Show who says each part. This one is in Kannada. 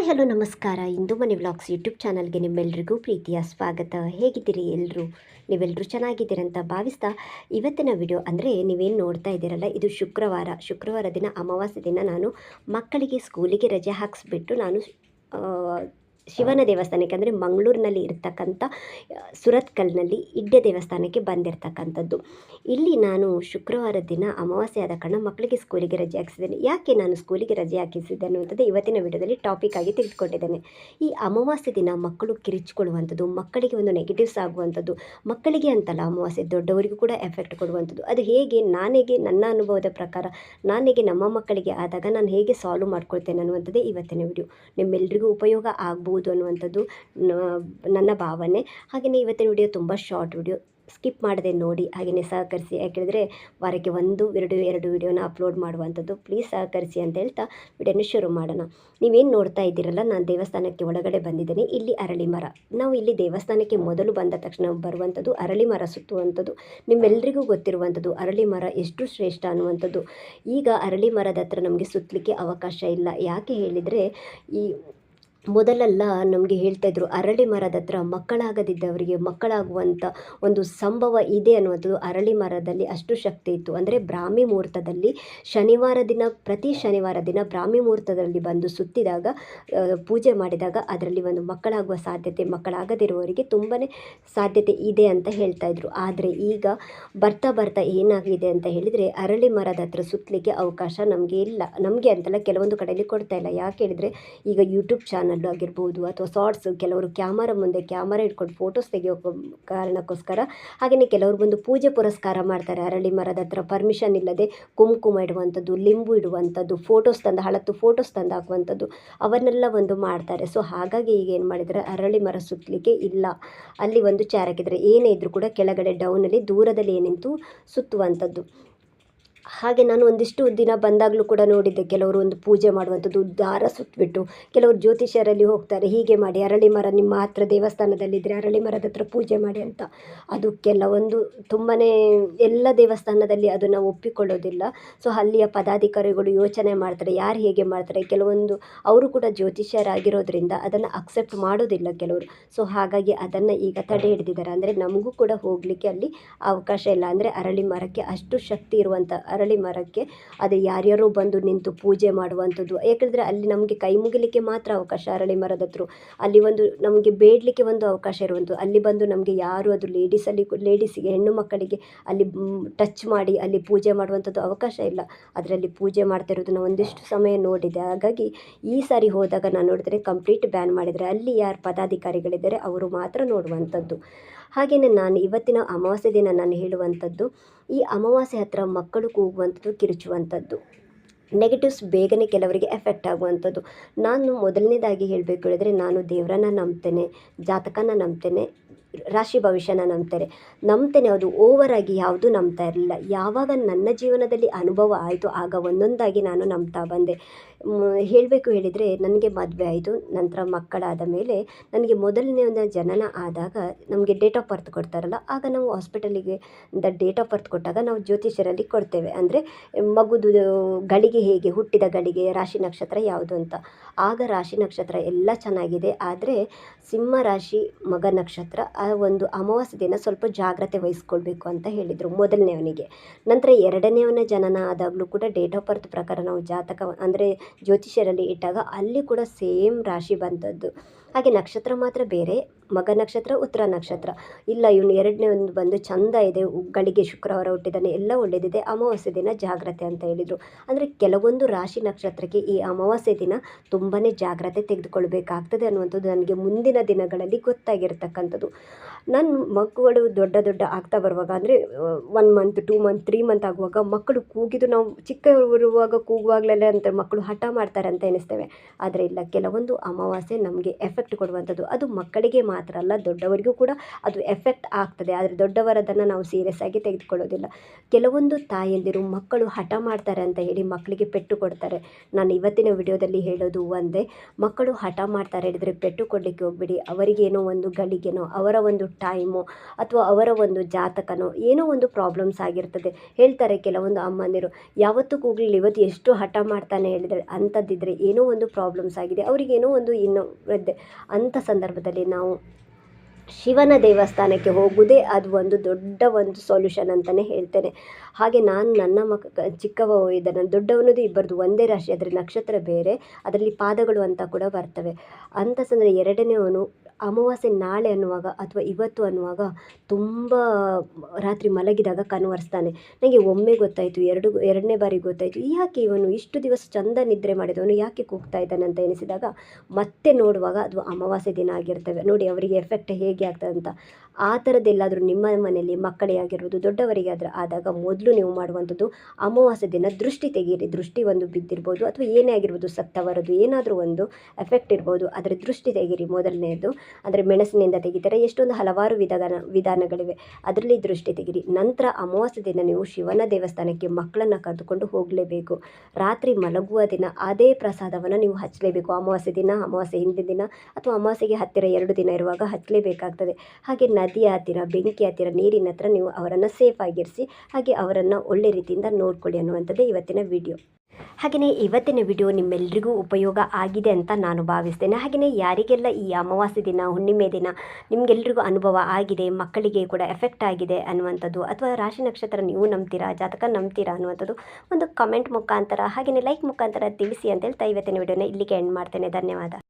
Speaker 1: ಹಾಯ್, ಹಲೋ, ನಮಸ್ಕಾರ. ಇಂದು ಮನೆ ವ್ಲಾಗ್ಸ್ ಯೂಟ್ಯೂಬ್ ಚಾನಲ್ಗೆ ನಿಮ್ಮೆಲ್ರಿಗೂ ಪ್ರೀತಿಯ ಸ್ವಾಗತ. ಹೇಗಿದ್ದೀರಿ ಎಲ್ಲರೂ ನೀವೆಲ್ಲರೂ ಚೆನ್ನಾಗಿದ್ದೀರಂತ ಭಾವಿಸ್ತಾ ಇವತ್ತಿನ ವಿಡಿಯೋ ಅಂದರೆ ನೀವೇನು ನೋಡ್ತಾ ಇದ್ದೀರಲ್ಲ, ಇದು ಶುಕ್ರವಾರ. ಶುಕ್ರವಾರ ದಿನ, ಅಮಾವಾಸ್ಯೆ ದಿನ ನಾನು ಮಕ್ಕಳಿಗೆ ಸ್ಕೂಲಿಗೆ ರಜೆ ಹಾಕಿಸ್ಬಿಟ್ಟು ನಾನು ಶಿವನ ದೇವಸ್ಥಾನಕ್ಕೆ ಅಂದರೆ ಮಂಗಳೂರಿನಲ್ಲಿ ಇರ್ತಕ್ಕಂಥ ಸುರತ್ಕಲ್ನಲ್ಲಿ ಇಡ್ಡೆ ದೇವಸ್ಥಾನಕ್ಕೆ ಬಂದಿರತಕ್ಕಂಥದ್ದು. ಇಲ್ಲಿ ನಾನು ಶುಕ್ರವಾರ ದಿನ ಅಮಾವಾಸ್ಯೆ ಆದ ಕಾರಣ ಮಕ್ಕಳಿಗೆ ಸ್ಕೂಲಿಗೆ ರಜೆ ಹಾಕಿಸಿದ್ದೇನೆ. ಯಾಕೆ ನಾನು ಸ್ಕೂಲಿಗೆ ರಜೆ ಹಾಕಿಸಿದ್ದೆ ಅನ್ನುವಂಥದ್ದು ಇವತ್ತಿನ ವಿಡಿಯೋದಲ್ಲಿ ಟಾಪಿಕ್ ಆಗಿ ತೆಗೆದುಕೊಂಡಿದ್ದೇನೆ ಈ ಅಮಾವಾಸ್ಯೆ ದಿನ ಮಕ್ಕಳು ಕಿರಿಚಿಕೊಳ್ಳುವಂಥದ್ದು, ಮಕ್ಕಳಿಗೆ ಒಂದು ನೆಗೆಟಿವ್ಸ್ ಆಗುವಂಥದ್ದು, ಮಕ್ಕಳಿಗೆ ಅಂತಲ್ಲ ಅಮಾವಾಸ್ಯೆ ದೊಡ್ಡವರಿಗೂ ಕೂಡ ಎಫೆಕ್ಟ್ ಕೊಡುವಂಥದ್ದು. ಅದು ಹೇಗೆ ನಾನೇಗೆ ನನ್ನ ಅನುಭವದ ಪ್ರಕಾರ ನಾನೇಗೆ ನಮ್ಮ ಮಕ್ಕಳಿಗೆ ಆದಾಗ ನಾನು ಹೇಗೆ ಸಾಲ್ವ್ ಮಾಡ್ಕೊಳ್ತೇನೆ ಅನ್ನುವಂಥದ್ದೇ ಇವತ್ತಿನ ವಿಡಿಯೋ ನಿಮ್ಮೆಲ್ಲರಿಗೂ ಉಪಯೋಗ ಆಗ್ಬೋದು. ಅನ್ನುವಂಥದ್ದು, ನ- ನನ್ನ ಭಾವನೆ. ಹಾಗೆಯೇ ಇವತ್ತಿನ ವಿಡಿಯೋ ತುಂಬ ಶಾರ್ಟ್ ವಿಡಿಯೋ ಸ್ಕಿಪ್ ಮಾಡದೆ ನೋಡಿ ಹಾಗೆಯೇ ಸಹಕರಿಸಿ. ಯಾಕೆಂದರೆ ವಾರಕ್ಕೆ ಒಂದು, ಎರಡು ಎರಡು ವಿಡಿಯೋನ ಅಪ್ಲೋಡ್ ಮಾಡುವಂಥದ್ದು. ಪ್ಲೀಸ್ ಸಹಕರಿಸಿ ಅಂತ ಹೇಳ್ತಾ ವಿಡಿಯೋನ ಶುರು ಮಾಡೋಣ. ನೀವೇನು ನೋಡ್ತಾ ಇದ್ದೀರಲ್ಲ, ನಾನು ದೇವಸ್ಥಾನಕ್ಕೆ ಒಳಗಡೆ ಬಂದಿದ್ದೇನೆ. ಇಲ್ಲಿ ಅರಳಿ ಮರ. ನಾವು ಇಲ್ಲಿ ದೇವಸ್ಥಾನಕ್ಕೆ ಮೊದಲು ಬಂದ ತಕ್ಷಣ ಬರುವಂಥದ್ದು ಅರಳಿ ಮರ ಸುತ್ತುವಂಥದ್ದು. ನಿಮ್ಮೆಲ್ಲರಿಗೂ ಗೊತ್ತಿರುವಂಥದ್ದು ಅರಳಿ ಮರ ಎಷ್ಟು ಶ್ರೇಷ್ಠ ಅನ್ನುವಂಥದ್ದು. ಈಗ ಅರಳಿ ಮರದ ಹತ್ರ ನಮಗೆ ಸುತ್ತಲಿಕ್ಕೆ ಅವಕಾಶ ಇಲ್ಲ. ಯಾಕೆ ಹೇಳಿದರೆ, ಈ ಮೊದಲೆಲ್ಲ ನಮಗೆ ಹೇಳ್ತಾ ಇದ್ರು, ಅರಳಿ ಮರದ ಹತ್ರ ಮಕ್ಕಳಾಗದಿದ್ದವರಿಗೆ ಮಕ್ಕಳಾಗುವಂಥ ಒಂದು ಸಂಭವ ಇದೆ ಅನ್ನುವಂಥದ್ದು ಅರಳಿ ಮರದಲ್ಲಿ ಅಷ್ಟು ಶಕ್ತಿ ಇತ್ತು. ಅಂದರೆ ಬ್ರಾಹ್ಮಿ ಮುಹೂರ್ತದಲ್ಲಿ ಶನಿವಾರ ದಿನ, ಪ್ರತಿ ಶನಿವಾರ ದಿನ ಬ್ರಾಹ್ಮಿ ಮುಹೂರ್ತದಲ್ಲಿ ಬಂದು ಸುತ್ತಿದಾಗ ಪೂಜೆ ಮಾಡಿದಾಗ ಅದರಲ್ಲಿ ಒಂದು ಮಕ್ಕಳಾಗುವ ಸಾಧ್ಯತೆ, ಮಕ್ಕಳಾಗದಿರುವವರಿಗೆ ತುಂಬಾ ಸಾಧ್ಯತೆ ಇದೆ ಅಂತ ಹೇಳ್ತಾ ಇದ್ರು. ಆದರೆ ಈಗ ಬರ್ತಾ ಬರ್ತಾ ಏನಾಗಿದೆ ಅಂತ ಹೇಳಿದರೆ ಅರಳಿ ಮರದ ಹತ್ರ ಸುತ್ತಲಿಕ್ಕೆ ಅವಕಾಶ ನಮಗೆ ಇಲ್ಲ. ನಮಗೆ ಅಂತಲ್ಲ ಕೆಲವೊಂದು ಕಡೆಯಲ್ಲಿ ಕೊಡ್ತಾ ಇಲ್ಲ. ಯಾಕೆ ಹೇಳಿದರೆ ಈಗ ಯೂಟ್ಯೂಬ್ ಚಾನಲ್ ಆಗಿರ್ಬೋದು ಅಥವಾ ಶಾರ್ಟ್ಸ್ ಕೆಲವರು ಕ್ಯಾಮರಾ ಮುಂದೆ ಕ್ಯಾಮರಾ ಇಟ್ಕೊಂಡು ಫೋಟೋಸ್ ತೆಗೆಯೋ ಕಾರಣಕ್ಕೋಸ್ಕರ ಹಾಗೆಯೇ ಕೆಲವರು ಬಂದು ಪೂಜೆ ಪುರಸ್ಕಾರ ಮಾಡ್ತಾರೆ. ಅರಳಿ ಮರದ ಹತ್ರ ಪರ್ಮಿಷನ್ ಇಲ್ಲದೆ ಕುಂಕುಮ ಇಡುವಂಥದ್ದು, ಲಿಂಬು ಇಡುವಂಥದ್ದು, ಫೋಟೋಸ್ ತಂದು, ಹಳತ್ತು ಫೋಟೋಸ್ ತಂದು ಹಾಕುವಂಥದ್ದು ಅವನ್ನೆಲ್ಲ ಒಂದು ಮಾಡ್ತಾರೆ. ಸೊ, ಹಾಗಾಗಿ ಈಗ ಏನು ಮಾಡಿದರೆ ಅರಳಿ ಮರ ಸುತ್ತಲಿಕ್ಕೆ ಇಲ್ಲ. ಅಲ್ಲಿ ಒಂದು ಚಾರ್ ಹಾಕಿದರೆ ಏನೇ ಇದ್ರೂ ಕೂಡ ಕೆಳಗಡೆ ಡೌನಲ್ಲಿ ದೂರದಲ್ಲಿ ಏನಿಂತು ಸುತ್ತುವಂಥದ್ದು. ಹಾಗೆ ನಾನು ಒಂದಿಷ್ಟು ದಿನ ಬಂದಾಗಲೂ ಕೂಡ ನೋಡಿದ್ದೆ, ಕೆಲವರು ಒಂದು ಪೂಜೆ ಮಾಡುವಂಥದ್ದು ದಾರ ಸುತ್ತಬಿಟ್ಟು ಕೆಲವರು ಜ್ಯೋತಿಷ್ಯರಲ್ಲಿ ಹೋಗ್ತಾರೆ, ಹೀಗೆ ಮಾಡಿ ಅರಳಿ ಮರ ನಿಮ್ಮ ಹತ್ರ ದೇವಸ್ಥಾನದಲ್ಲಿದ್ದರೆ ಅರಳಿ ಮರದ ಹತ್ರ ಪೂಜೆ ಮಾಡಿ ಅಂತ. ಅದು ಕೆಲವೊಂದು ತುಂಬಾ ಎಲ್ಲ ದೇವಸ್ಥಾನದಲ್ಲಿ ಅದನ್ನು ಒಪ್ಪಿಕೊಳ್ಳೋದಿಲ್ಲ. ಸೊ ಅಲ್ಲಿಯ ಪದಾಧಿಕಾರಿಗಳು ಯೋಚನೆ ಮಾಡ್ತಾರೆ, ಯಾರು ಹೇಗೆ ಮಾಡ್ತಾರೆ, ಕೆಲವೊಂದು ಅವರು ಕೂಡ ಜ್ಯೋತಿಷ್ಯರಾಗಿರೋದ್ರಿಂದ ಅದನ್ನು ಅಕ್ಸೆಪ್ಟ್ ಮಾಡೋದಿಲ್ಲ ಕೆಲವರು. ಸೊ ಹಾಗಾಗಿ ಅದನ್ನು ಈಗ ತಡೆ ಹಿಡಿದಿದ್ದಾರೆ. ಅಂದರೆ ನಮಗೂ ಕೂಡ ಹೋಗಲಿಕ್ಕೆ ಅಲ್ಲಿ ಅವಕಾಶ ಇಲ್ಲ. ಅಂದರೆ ಅರಳಿ ಮರಕ್ಕೆ ಅಷ್ಟು ಶಕ್ತಿ ಇರುವಂಥ ಅರಳಿ ಮರಕ್ಕೆ, ಅದು ಯಾರ್ಯಾರೋ ಬಂದು ನಿಂತು ಪೂಜೆ ಮಾಡುವಂಥದ್ದು. ಯಾಕಂದರೆ ಅಲ್ಲಿ ನಮಗೆ ಕೈ ಮುಗಿಲಿಕ್ಕೆ ಮಾತ್ರ ಅವಕಾಶ ಅರಳಿ ಮರದ ಹತ್ರ ಅಲ್ಲಿ ಒಂದು ನಮಗೆ ಬೇಡಲಿಕ್ಕೆ ಒಂದು ಅವಕಾಶ ಇರುವಂಥದ್ದು. ಅಲ್ಲಿ ಬಂದು ನಮಗೆ ಯಾರು ಅದು ಲೇಡೀಸಲ್ಲಿ ಲೇಡೀಸಿಗೆ ಹೆಣ್ಣು ಮಕ್ಕಳಿಗೆ ಅಲ್ಲಿ ಟಚ್ ಮಾಡಿ ಅಲ್ಲಿ ಪೂಜೆ ಮಾಡುವಂಥದ್ದು ಅವಕಾಶ ಇಲ್ಲ. ಅದರಲ್ಲಿ ಪೂಜೆ ಮಾಡ್ತಾ ಒಂದಿಷ್ಟು ಸಮಯ ನೋಡಿದೆ. ಹಾಗಾಗಿ ಈ ಸಾರಿ ಹೋದಾಗ ನಾನು ನೋಡಿದರೆ ಕಂಪ್ಲೀಟ್ ಬ್ಯಾನ್ ಮಾಡಿದರೆ ಅಲ್ಲಿ ಯಾರು ಪದಾಧಿಕಾರಿಗಳಿದ್ದಾರೆ ಅವರು ಮಾತ್ರ ನೋಡುವಂಥದ್ದು. ಹಾಗೆಯೇ ನಾನು ಇವತ್ತಿನ ಅಮಾವಾಸ್ಯೆ ದಿನ ನಾನು ಹೇಳುವಂಥದ್ದು, ಈ ಅಮಾವಾಸ್ಯೆ ಹತ್ರ ಮಕ್ಕಳು ಕೂಗುವಂಥದ್ದು ಕಿರುಚುವಂಥದ್ದು. ನೆಗೆಟಿವ್ಸ್ ಬೇಗನೆ ಕೆಲವರಿಗೆ ಎಫೆಕ್ಟ್ ಆಗುವಂಥದ್ದು. ನಾನು ಮೊದಲನೇದಾಗಿ ಹೇಳಬೇಕು ಹೇಳಿದರೆ ನಾನು ದೇವರನ್ನ ನಂಬ್ತೇನೆ, ಜಾತಕನ ನಂಬ್ತೇನೆ, ರಾಶಿ ಭವಿಷ್ಯನ ನಂಬ್ತಾರೆ ನಂಬ್ತೇನೆ ಅದು ಓವರ್ ಆಗಿ ಯಾವುದೂ ನಂಬ್ತಾ ಇರಲಿಲ್ಲ. ಯಾವಾಗ ನನ್ನ ಜೀವನದಲ್ಲಿ ಅನುಭವ ಆಯಿತು, ಆಗ ಒಂದೊಂದಾಗಿ ನಾನು ನಂಬ್ತಾ ಬಂದೆ. ಹೇಳಬೇಕು ಹೇಳಿದರೆ ನನಗೆ ಮದುವೆ ಆಯಿತು, ನಂತರ ಮಕ್ಕಳಾದ ಮೇಲೆ ನನಗೆ ಮೊದಲನೇ ಒಂದು ಜನನ ಆದಾಗ ನಮಗೆ ಡೇಟ್ ಆಫ್ ಬರ್ತ್ ಕೊಡ್ತಾರಲ್ಲ, ಆಗ ನಾವು ಹಾಸ್ಪಿಟಲಿಗೆ ಡೇಟ್ ಆಫ್ ಬರ್ತ್ ಕೊಟ್ಟಾಗ ನಾವು ಜ್ಯೋತಿಷ್ಯರಲ್ಲಿ ಕೊಡ್ತೇವೆ. ಅಂದರೆ ಮಗುದು ಗಳಿಗೆ ಹೇಗೆ ಹುಟ್ಟಿದ ಗಳಿಗೆ ರಾಶಿ ನಕ್ಷತ್ರ ಯಾವುದು ಅಂತ. ಆಗ ರಾಶಿ ನಕ್ಷತ್ರ ಎಲ್ಲ ಚೆನ್ನಾಗಿದೆ, ಆದರೆ ಸಿಂಹ ರಾಶಿ ಮಗ ನಕ್ಷತ್ರ ಆ ಒಂದು ಅಮಾವಾಸ್ಯೆ ದಿನ ಸ್ವಲ್ಪ ಜಾಗ್ರತೆ ವಹಿಸ್ಕೊಳ್ಬೇಕು ಅಂತ ಹೇಳಿದರು ಮೊದಲನೇವನಿಗೆ ನಂತರ ಎರಡನೇವನ ಜನನ ಆದಾಗಲೂ ಕೂಡ ಡೇಟ್ ಆಫ್ ಬರ್ತ್ ಪ್ರಕಾರ ನಾವು ಜಾತಕ ಅಂದರೆ ಜ್ಯೋತಿಷ್ಯರಲ್ಲಿ ಇಟ್ಟಾಗ ಅಲ್ಲಿ ಕೂಡ ಸೇಮ್ ರಾಶಿ ಬಂದದ್ದು. ಹಾಗೆ ನಕ್ಷತ್ರ ಮಾತ್ರ ಬೇರೆ, ಮಗ ನಕ್ಷತ್ರ, ಉತ್ತರ ನಕ್ಷತ್ರ. ಇಲ್ಲ, ಇವನು ಎರಡನೇ ಒಂದು ಬಂದು ಚಂದ ಇದೆ ಗಳಿಗೆ ಶುಕ್ರವಾರ ಹುಟ್ಟಿದ್ದಾನೆ ಎಲ್ಲ ಒಳ್ಳೆಯದಿದೆ ಅಮಾವಾಸ್ಯೆ ದಿನ ಜಾಗ್ರತೆ ಅಂತ ಹೇಳಿದರು. ಅಂದರೆ ಕೆಲವೊಂದು ರಾಶಿ ನಕ್ಷತ್ರಕ್ಕೆ ಈ ಅಮಾವಾಸ್ಯೆ ದಿನ ತುಂಬಾ ಜಾಗ್ರತೆ ತೆಗೆದುಕೊಳ್ಬೇಕಾಗ್ತದೆ ಅನ್ನುವಂಥದ್ದು ನನಗೆ ಮುಂದಿನ ದಿನಗಳಲ್ಲಿ ಗೊತ್ತಾಗಿರ್ತಕ್ಕಂಥದ್ದು. ನನ್ನ ಮಕ್ಕಳು ದೊಡ್ಡ ದೊಡ್ಡ ಆಗ್ತಾ ಬರುವಾಗ ಅಂದರೆ one month two month three month ಆಗುವಾಗ ಮಕ್ಕಳು ಕೂಗಿದು ನಾವು ಚಿಕ್ಕವರಿರುವಾಗ ಕೂಗುವಾಗಲೆಲ್ಲ ಅಂತ ಮಕ್ಕಳು ಹಠ ಮಾಡ್ತಾರೆ ಅಂತ ಎನಿಸ್ತೇವೆ ಆದರೆ ಇಲ್ಲ, ಕೆಲವೊಂದು ಅಮಾವಾಸ್ಯೆ ನಮಗೆ ಎಫೆಕ್ಟ್ ಎಫೆಕ್ಟ್ ಕೊಡುವಂಥದ್ದು. ಅದು ಮಕ್ಕಳಿಗೆ ಮಾತ್ರ ಅಲ್ಲ, ದೊಡ್ಡವರಿಗೂ ಕೂಡ ಅದು ಎಫೆಕ್ಟ್ ಆಗ್ತದೆ. ಆದರೆ ದೊಡ್ಡವರದನ್ನು ನಾವು ಸೀರಿಯಸ್ ಆಗಿ ತೆಗೆದುಕೊಳ್ಳೋದಿಲ್ಲ. ಕೆಲವೊಂದು ತಾಯಂದಿರು ಮಕ್ಕಳು ಹಠ ಮಾಡ್ತಾರೆ ಅಂತ ಹೇಳಿ ಮಕ್ಕಳಿಗೆ ಪೆಟ್ಟು ಕೊಡ್ತಾರೆ. ನಾನು ಇವತ್ತಿನ ವಿಡಿಯೋದಲ್ಲಿ ಹೇಳೋದು ಒಂದೇ, ಮಕ್ಕಳು ಹಠ ಮಾಡ್ತಾರೆ ಹೇಳಿದರೆ ಪೆಟ್ಟು ಕೊಡಲಿಕ್ಕೆ ಹೋಗ್ಬಿಡಿ. ಅವರಿಗೇನೋ ಒಂದು ಗಳಿಗೆನೋ, ಅವರ ಒಂದು ಟೈಮು ಅಥವಾ ಅವರ ಒಂದು ಜಾತಕನೋ ಏನೋ ಒಂದು ಪ್ರಾಬ್ಲಮ್ಸ್ ಆಗಿರ್ತದೆ. ಹೇಳ್ತಾರೆ ಕೆಲವೊಂದು ಅಮ್ಮಂದಿರು, ಯಾವತ್ತೂ ಕೂಗ್ಲಿಲ್ಲ, ಇವತ್ತು ಎಷ್ಟು ಹಠ ಮಾಡ್ತಾನೆ ಹೇಳಿದರೆ, ಅಂಥದ್ದಿದ್ರೆ ಏನೋ ಒಂದು ಪ್ರಾಬ್ಲಮ್ಸ್ ಆಗಿದೆ. ಅವರಿಗೇನೋ ಒಂದು ಇನ್ನೂ ಅಂಥ ಸಂದರ್ಭದಲ್ಲಿ ನಾವು ಶಿವನ ದೇವಸ್ಥಾನಕ್ಕೆ ಹೋಗುವುದೇ ಅದು ಒಂದು ದೊಡ್ಡ ಒಂದು ಸೊಲ್ಯೂಷನ್ ಅಂತಲೇ ಹೇಳ್ತೇನೆ. ಹಾಗೆ ನಾನು ನನ್ನ ಮಕ್ಕ ಚಿಕ್ಕವ ಇದ್ದಾನೆ ದೊಡ್ಡವನದು ಇಬ್ಬರದು ಒಂದೇ ರಾಶಿ ಅದರ ನಕ್ಷತ್ರ ಬೇರೆ, ಅದರಲ್ಲಿ ಪಾದಗಳು ಅಂತ ಕೂಡ ಬರ್ತವೆ ಅಂಥ ಸಂದರ್ಭ ಎರಡನೇವನು ಅಮಾವಾಸ್ಯೆ ನಾಳೆ ಅನ್ನುವಾಗ ಅಥವಾ ಇವತ್ತು ಅನ್ನುವಾಗ ತುಂಬ ರಾತ್ರಿ ಮಲಗಿದಾಗ ಕನ್ವರ್ಸ್ತಾನೆ ನನಗೆ ಒಮ್ಮೆ ಗೊತ್ತಾಯಿತು, ಎರಡು, ಎರಡನೇ ಬಾರಿ ಗೊತ್ತಾಯಿತು, ಯಾಕೆ ಇವನು ಇಷ್ಟು ದಿವಸ ಚಂದ ನಿದ್ರೆ ಮಾಡಿದವನು, ಯಾಕೆ ಕೂಗ್ತಾ ಇದ್ದಾನೆ ಅಂತ ಎನಿಸಿದಾಗ ಮತ್ತೆ ನೋಡುವಾಗ ಅದು ಅಮಾವಾಸ್ಯೆ ದಿನ ಆಗಿರ್ತವೆ. ನೋಡಿ ಅವರಿಗೆ ಎಫೆಕ್ಟ್ ಹೇಗೆ ಆಗ್ತದೆ ಅಂತ. ಆ ಥರದ್ದೆಲ್ಲಾದರೂ ನಿಮ್ಮ ಮನೆಯಲ್ಲಿ ಮಕ್ಕಳೇ ಆಗಿರ್ಬೋದು, ದೊಡ್ಡವರಿಗೆ ಆದಾಗ ಮೊದಲು ನೀವು ಮಾಡುವಂಥದ್ದು ಅಮಾವಾಸ್ಯೆ ದಿನ ದೃಷ್ಟಿ ತೆಗೀರಿ. ದೃಷ್ಟಿ ಒಂದು ಬಿದ್ದಿರ್ಬೋದು ಅಥವಾ ಏನೇ ಆಗಿರ್ಬೋದು ಸತ್ತವರದು ಏನಾದರೂ ಒಂದು ಎಫೆಕ್ಟ್ ಇರ್ಬೋದು, ಅದರ ದೃಷ್ಟಿ ತೆಗೀರಿ ಮೊದಲನೆಯದು ಅಂದರೆ ಮೆಣಸಿನಿಂದ ತೆಗಿತಾರೆ. ಎಷ್ಟೊಂದು ಹಲವಾರು ವಿಧಾನ ವಿಧಾನಗಳಿವೆ. ಅದರಲ್ಲಿ ದೃಷ್ಟಿ ತೆಗಿರಿ. ನಂತರ ಅಮಾವಾಸ್ಯ ದಿನ ನೀವು ಶಿವನ ದೇವಸ್ಥಾನಕ್ಕೆ ಮಕ್ಕಳನ್ನು ಕರೆದುಕೊಂಡು ಹೋಗಲೇಬೇಕು. ರಾತ್ರಿ ಮಲಗುವ ದಿನ ಅದೇ ಪ್ರಸಾದವನ್ನು ನೀವು ಹಚ್ಚಲೇಬೇಕು. ಅಮಾವಾಸ್ಯ ದಿನ, ಅಮಾವಾಸ್ಯೆ ಹಿಂದಿನ ದಿನ ಅಥವಾ ಅಮಾವಾಸ್ಯೆಗೆ ಹತ್ತಿರ ಎರಡು ದಿನ ಇರುವಾಗ ಹಚ್ಚಲೇಬೇಕಾಗ್ತದೆ. ಹಾಗೆ ನದಿಯ ಹತ್ತಿರ, ಬೆಂಕಿ ಹತ್ತಿರ, ನೀರಿನ ಹತ್ರ ನೀವು ಅವರನ್ನು ಸೇಫ್ ಆಗಿರಿಸಿ, ಹಾಗೆ ಅವರನ್ನು ಒಳ್ಳೆ ರೀತಿಯಿಂದ ನೋಡ್ಕೊಳ್ಳಿ ಅನ್ನುವಂಥದ್ದೇ ಇವತ್ತಿನ ವಿಡಿಯೋ. ಹಾಗೆಯೇ ಇವತ್ತಿನ ವಿಡಿಯೋ ನಿಮ್ಮೆಲ್ಲರಿಗೂ ಉಪಯೋಗ ಆಗಿದೆ ಅಂತ ನಾನು ಭಾವಿಸ್ತೇನೆ. ಹಾಗೆಯೇ ಯಾರಿಗೆಲ್ಲ ಈ ಅಮಾವಾಸ್ಯೆ ದಿನ, ಹುಣ್ಣಿಮೆ ದಿನ ನಿಮಗೆಲ್ಲರಿಗೂ ಅನುಭವ ಆಗಿದೆ, ಮಕ್ಕಳಿಗೆ ಕೂಡ ಎಫೆಕ್ಟ್ ಆಗಿದೆ ಅನ್ನುವಂಥದ್ದು ಅಥವಾ ರಾಶಿ ನಕ್ಷತ್ರ ನೀವು ನಂಬ್ತೀರಾ, ಜಾತಕ ನಂಬ್ತೀರಾ ಅನ್ನುವಂಥದ್ದು ಒಂದು ಕಮೆಂಟ್ ಮುಖಾಂತರ ಹಾಗೆಯೇ ಲೈಕ್ ಮುಖಾಂತರ ತಿಳಿಸಿ ಅಂತ ಹೇಳ್ತಾ ಇವತ್ತಿನ ವಿಡಿಯೋನ ಇಲ್ಲಿಗೆ ಎಂಡ್ ಮಾಡ್ತೇನೆ. ಧನ್ಯವಾದ.